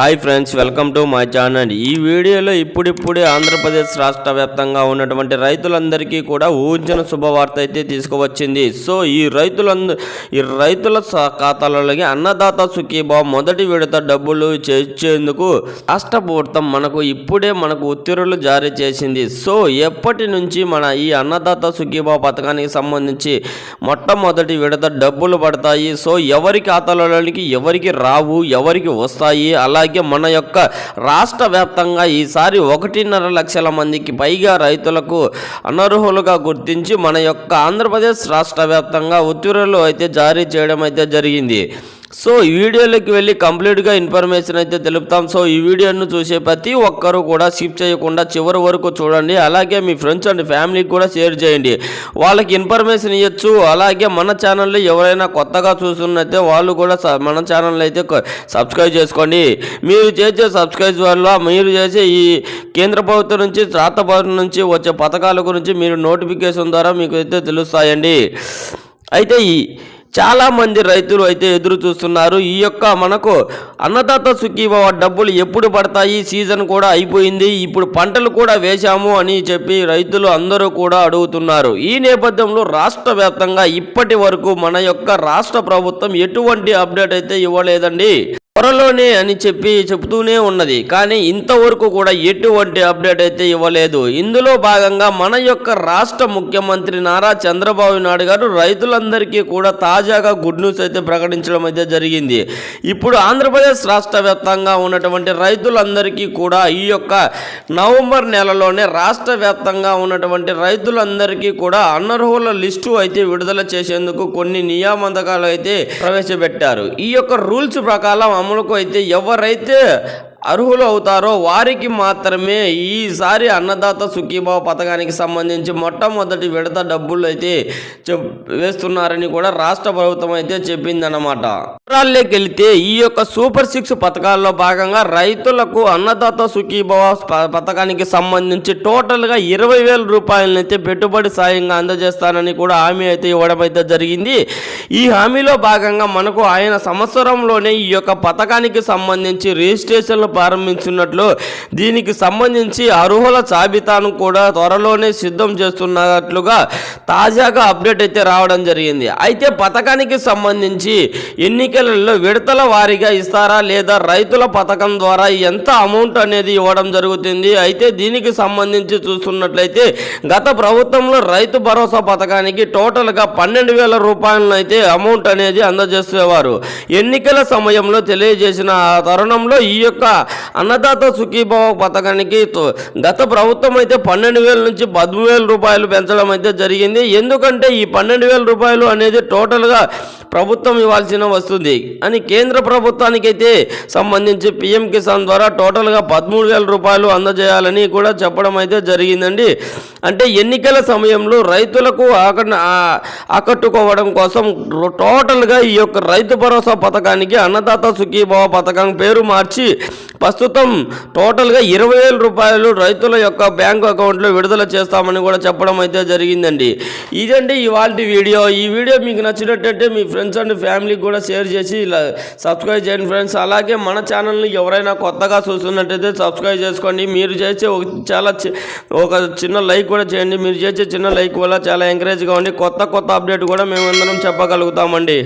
Hi friends welcome to my channel. ఈ వీడియోలో ఇప్పుడిప్పుడే ఆంధ్రప్రదేశ్ రాష్ట్ర వ్యాప్తంగా ఉన్నటువంటి రైతులందరికీ కూడా ఊహించిన శుభవార్త అయితే తీసుకువచ్చింది. సో ఈ రైతులంద ఈ రైతుల ఖాతాలలోకి అన్నదాత సుఖీభావ మొదటి విడత డబ్బులు చేర్చేందుకు రాష్ట్ర ప్రభుత్వం మనకు ఇప్పుడే మనకు ఉత్తర్వులు జారీ చేసింది. సో ఎప్పటి నుంచి మన ఈ అన్నదాత సుఖీభావ పథకానికి సంబంధించి మొట్టమొదటి విడత డబ్బులు పడతాయి? సో ఎవరి ఖాతాలలోనికి ఎవరికి రావు ఎవరికి వస్తాయి? అలా అలాగే మన యొక్క రాష్ట్ర వ్యాప్తంగా ఈసారి ఒకటిన్నర లక్షల మందికి పైగా రైతులకు అనర్హులుగా గుర్తించి మన యొక్క ఆంధ్రప్రదేశ్ రాష్ట్ర వ్యాప్తంగా ఉత్తర్వులు అయితే జారీ చేయడం అయితే జరిగింది. సో ఈ వీడియోలోకి వెళ్ళి కంప్లీట్గా ఇన్ఫర్మేషన్ అయితే తెలుపుతాం. సో ఈ వీడియోను చూసే ప్రతి ఒక్కరూ కూడా స్కిప్ చేయకుండా చివరి వరకు చూడండి. అలాగే మీ ఫ్రెండ్స్ అండ్ ఫ్యామిలీకి కూడా షేర్ చేయండి. వాళ్ళకి ఇన్ఫర్మేషన్ ఇవ్వచ్చు అలాగే మన ఛానల్లో ఎవరైనా కొత్తగా చూస్తున్నైతే వాళ్ళు కూడా మన ఛానల్ అయితే సబ్స్క్రైబ్ చేసుకోండి. మీరు చేసే సబ్స్క్రైబ్ వల్ల మీరు చేసే ఈ కేంద్ర ప్రభుత్వం నుంచి రాష్ట్ర ప్రభుత్వం నుంచి వచ్చే పథకాల గురించి మీరు నోటిఫికేషన్ ద్వారా మీకు అయితే తెలుస్తాయండి. అయితే ఈ చాలామంది రైతులు అయితే ఎదురు చూస్తున్నారు. ఈ యొక్క మనకు అన్నదాత సుఖీ డబ్బులు ఎప్పుడు పడతాయి? సీజన్ కూడా అయిపోయింది. ఇప్పుడు పంటలు కూడా వేశాము అని చెప్పి రైతులు అందరూ కూడా అడుగుతున్నారు. ఈ నేపథ్యంలో రాష్ట్ర వ్యాప్తంగా ఇప్పటి వరకు మన యొక్క రాష్ట్ర ప్రభుత్వం ఎటువంటి అప్డేట్ అయితే ఇవ్వలేదండి. త్వరలోనే అని చెప్పి చెబుతూనే ఉన్నది. కానీ ఇంతవరకు కూడా ఎటువంటి అప్డేట్ అయితే ఇవ్వలేదు. ఇందులో భాగంగా మన యొక్క రాష్ట్ర ముఖ్యమంత్రి నారా చంద్రబాబు నాయుడు గారు రైతులందరికీ కూడా తాజాగా గుడ్ న్యూస్ అయితే ప్రకటించడం అయితే జరిగింది. ఇప్పుడు ఆంధ్రప్రదేశ్ రాష్ట్ర వ్యాప్తంగా ఉన్నటువంటి రైతులందరికీ కూడా ఈ యొక్క నవంబర్ నెలలోనే రాష్ట్ర వ్యాప్తంగా ఉన్నటువంటి రైతులందరికీ కూడా అనర్హుల లిస్టు అయితే విడుదల చేసేందుకు కొన్ని నియామకాలు అయితే ప్రవేశపెట్టారు. ఈ యొక్క రూల్స్ ప్రకారం అమలుకు అయితే ఎవరైతే అర్హులు అవుతారో వారికి మాత్రమే ఈసారి అన్నదాత సుఖీభావ పథకానికి సంబంధించి మొట్టమొదటి విడత డబ్బులు అయితే చెప్ వేస్తున్నారని కూడా రాష్ట్ర ప్రభుత్వం అయితే చెప్పిందన్నమాట. వివరాల్లోకి వెళితే ఈ యొక్క సూపర్ సిక్స్ పథకాల్లో భాగంగా రైతులకు అన్నదాత సుఖీభావ పథకానికి సంబంధించి టోటల్గా ఇరవై వేల రూపాయలనైతే పెట్టుబడి సాయంగా అందజేస్తానని కూడా హామీ అయితే ఇవ్వడం అయితే జరిగింది. ఈ హామీలో భాగంగా మనకు ఆయన సంవత్సరంలోనే ఈ యొక్క పథకానికి సంబంధించి రిజిస్ట్రేషన్లు ప్రారంభించినట్లు దీనికి సంబంధించి అర్హుల జాబితాను కూడా త్వరలోనే సిద్ధం చేస్తున్నట్లుగా తాజాగా అప్డేట్ అయితే రావడం జరిగింది. అయితే పథకానికి సంబంధించి ఎన్నికలలో విడతల వారీగా ఇస్తారా లేదా రైతుల పథకం ద్వారా ఎంత అమౌంట్ అనేది ఇవ్వడం జరుగుతుంది? అయితే దీనికి సంబంధించి చూస్తున్నట్లయితే గత ప్రభుత్వంలో రైతు భరోసా పథకానికి టోటల్గా పన్నెండు వేల రూపాయలను అయితే అమౌంట్ అనేది అందజేసేవారు. ఎన్నికల సమయంలో తెలియజేసిన ఆ తరుణంలో ఈ యొక్క అన్నదాత సుఖీభావ పథకానికి తో- గత ప్రభుత్వం అయితే పన్నెండు వేల నుంచి పదమూడు వేల రూపాయలు పెంచడం అయితే జరిగింది. ఎందుకంటే ఈ పన్నెండు వేల రూపాయలు అనేది టోటల్గా ప్రభుత్వం ఇవ్వాల్సిన వస్తుంది అని కేంద్ర ప్రభుత్వానికైతే సంబంధించి పిఎం కిసాన్ ద్వారా టోటల్గా పదమూడు వేల రూపాయలు అందజేయాలని కూడా చెప్పడం అయితే జరిగిందండి. అంటే ఎన్నికల సమయంలో రైతులకు ఆక ఆకట్టుకోవడం కోసం టోటల్గా ఈ యొక్క రైతు భరోసా పథకానికి అన్నదాత సుఖీభావ పథకం పేరు మార్చి ప్రస్తుతం టోటల్గా ఇరవై వేల రూపాయలు రైతుల యొక్క బ్యాంకు అకౌంట్లో విడుదల చేస్తామని కూడా చెప్పడం అయితే జరిగిందండి. ఇదండి ఇవాళ వీడియో. ఈ వీడియో మీకు నచ్చినట్టయితే మీ ఫ్రెండ్స్ అండ్ ఫ్యామిలీకి కూడా షేర్ చేసి ఇలా సబ్స్క్రైబ్ చేయండి ఫ్రెండ్స్ అలాగే మన ఛానల్ని ఎవరైనా కొత్తగా చూస్తున్నట్టయితే సబ్స్క్రైబ్ చేసుకోండి. మీరు చేసే ఒక చాలా ఒక చిన్న లైక్ కూడా చేయండి. మీరు చేసే చిన్న లైక్ వల్ల చాలా ఎంకరేజ్గా ఉండి కొత్త కొత్త అప్డేట్ కూడా మేము అందరం చెప్పగలుగుతామండి.